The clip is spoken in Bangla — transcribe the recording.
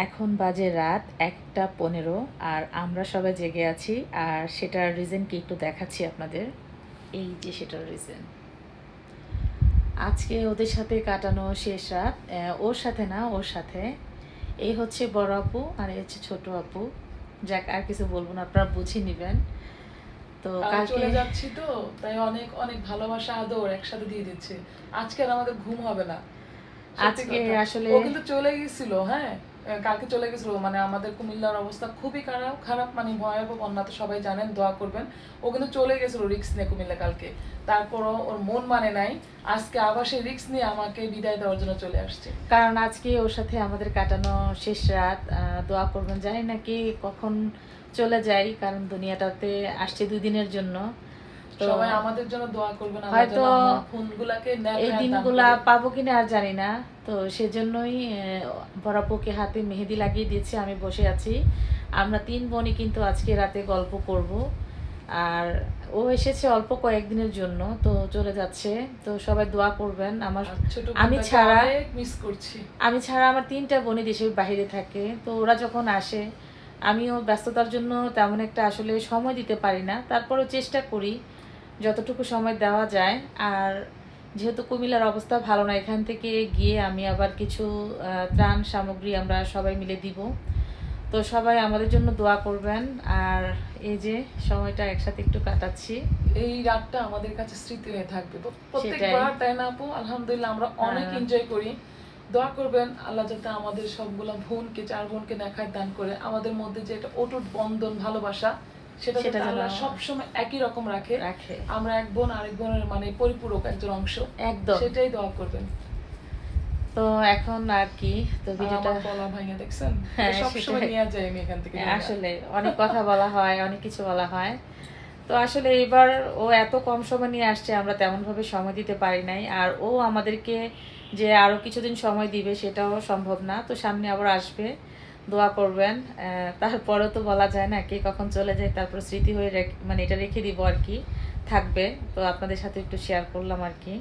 এখন বাজে রাত একটা পনেরো আর আমরা সবাই জেগে আছি আর সেটার রিজন কি একটু দেখাচ্ছি আপনাদের। এই যে সেটার রিজন আজকে ওদের সাথে কাটানো শেষ রাত ওর সাথে না ওর সাথে। এই হচ্ছে বড় আপু আর এই হচ্ছে ছোট আপু। যাক আর কিছু বলব না আপনারা বুঝে নেবেন। তো কালকে চলে যাচ্ছি তো তাই অনেক অনেক ভালোবাসা আদর একসাথে দিয়ে দিচ্ছে। আজকে আর আমাদের ঘুম হবে না। আজকে আসলে- ও কিন্তু চলে গেছিল হ্যাঁ? কালকে চলে গেছিল মানে আমাদের কুমিল্লার অবস্থা খুবই খারাপ খারাপ মানে ভয়াবহ, বন্যা তো সবাই জানেন, দোয়া করবেন। ও কিন্তু চলে গেছিল রিক্স নিয়ে কুমিল্লা কালকে। তারপরও ওর মন মানে নাই, আজকে আবার সেই রিক্স নিয়ে আমাকে বিদায় দেওয়ার জন্য চলে আসছে। কারণ আজকে ওর সাথে আমাদের কাটানো শেষ রাত দোয়া করবেন, জানি না কি কখন চলে যাই কারণ দুনিয়াটাতে আসছে দুই দিনের জন্য। সবাই আমাদের জন্য দোয়া করবেন হয়তো ফোনগুলাকে এই দিনগুলা পাবো কিনা আর জানি না। তো সেজন্যই বরাপুকে হাতে মেহেদি লাগিয়ে দিয়েছে আমি বসে আছি। আমরা তিন বোনই কিন্তু আজকে রাতে গল্প করব। আর ও এসেছে অল্প কয়েকদিনের জন্য তো চলে যাচ্ছে। তো সবাই দোয়া করবেন। আমার আমি ছাড়া- মিস করছি। আমি ছাড়া আমার তিনটা বোনই দেশের বাইরে থাকে। তো ওরা যখন আসে আমিও ব্যস্ততার জন্য তেমন একটা আসলে সময় দিতে পারি না। তারপরও চেষ্টা করি। যতটুকু সময় দেওয়া যায়। আর যেহেতু কুমিল্লার অবস্থা ভালো না এখান থেকে গিয়ে আমি আবার কিছু ত্রাণ সামগ্রী আমরা সবাই মিলে দিব। তো সবাই আমাদের জন্য দোয়া করবেন। আর এই যে সময়টা একসাথে একটু কাটাচ্ছি। এই রাতটা আমাদের কাছে স্মৃতি হয়ে থাকবে। প্রত্যেকবার তাই না আপু? আলহামদুলিল্লাহ আমরা অনেক হ্যাঁ। এনজয় করি। দোয়া করবেন আল্লাহ যাতে আমাদের সবগুলা বোনকে চার বোনকে দেখায় দান করে আমাদের মধ্যে যে একটা অটুট বন্ধন ভালোবাসা সেটা আল্লাহ সবসময় একই রকম রাখে। রাখে। আমরা এক বোন আরেক বোনের মানে পরিপূরক একজন অংশ। একদম। সেটাই দোয়া করবেন। তো এখন আর কি তো ভিডিওটা গলা ভাঙে দেখছেন? হ্যাঁ, সবসময় নিয়ে যাই আমি এখান থেকে আসলে অনেক কথা বলা হয় অনেক কিছু বলা হয়। তো আসলে এবার ও এত কম সময় নিয়ে আসছে আমরা তেমন ভাবে সময় দিতে পারি নাই। আর ও আমাদেরকে যে আরও কিছুদিন সময় দিবে সেটাও সম্ভব না। তো সামনে আবার আসবে। দোয়া করবেন। তারপরে তো বলা যায় না কে কখন চলে যায়, তারপর স্মৃতি হয়ে মানে এটা রেখে দিব আর কি। থাকবে। তো আপনাদের সাথে একটু শেয়ার করলাম আর কি।